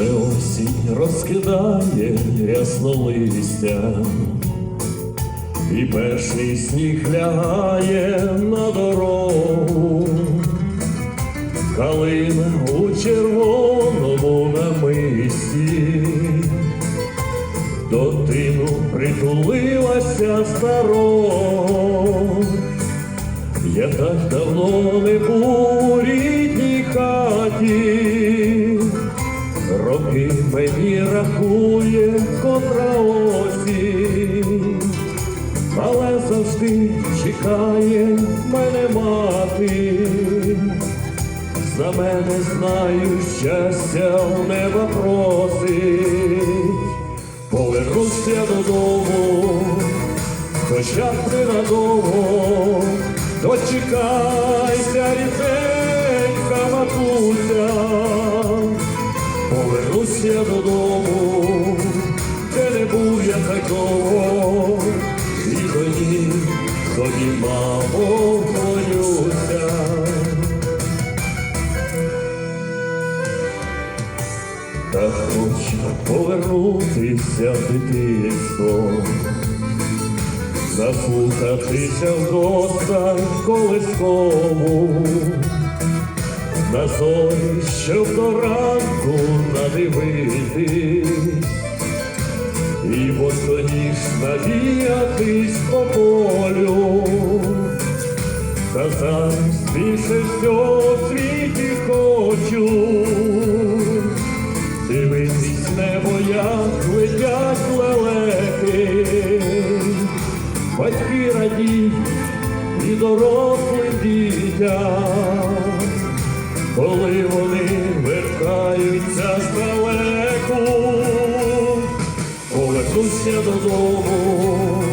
Вже осінь розкидає рясно листя, і перший сніг лягає на дорогу, калина у червоному намисті, до тину притулилася старого. Я так давно не був роки мені рахує котра осінь, але завжди чекає мене мати. За мене знаю, щастя в неба просить, повернуся додому, хоча б ненадовго, дочекайся, рідненька повернуся додому, де не був я такого, і тоді, тоді, мамо, боюся. Та хочу повернутися в дитинство, заслухатися в досталь колискову, на зорі, щоб до ранку надивитись, і босоніж навіятись по полю, та замість більше всього в світі хочу. Дивитись небо, як летять лелеки, батьки радіють і дорослим дітям, коли вони вертаються здалеку, повернуся додому,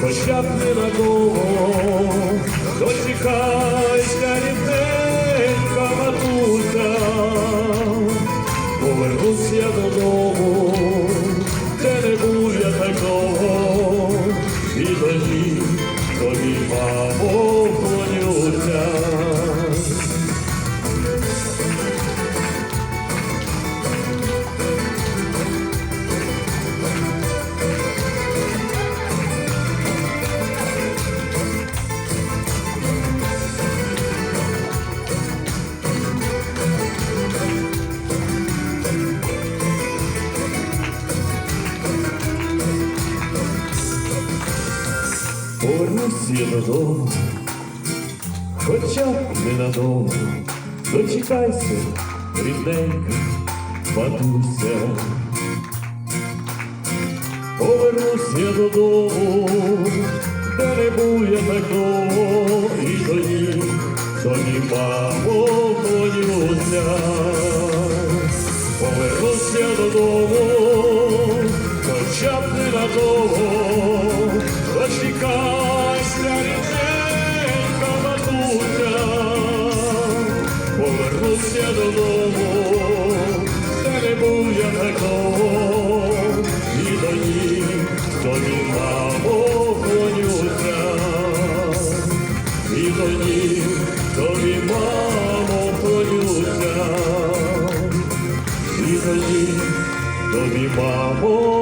хоча б ненадовго, дочекайся, рідненька матуся. Повернуся додому, де не був я такого, і тоді, тобі, мамо, Повернуся додому, хоча б ненадовго, дочекайся, рідненька, матуся. Повернуся додому, де не був я такого, і тоді, тоді, мамо, клонюся. І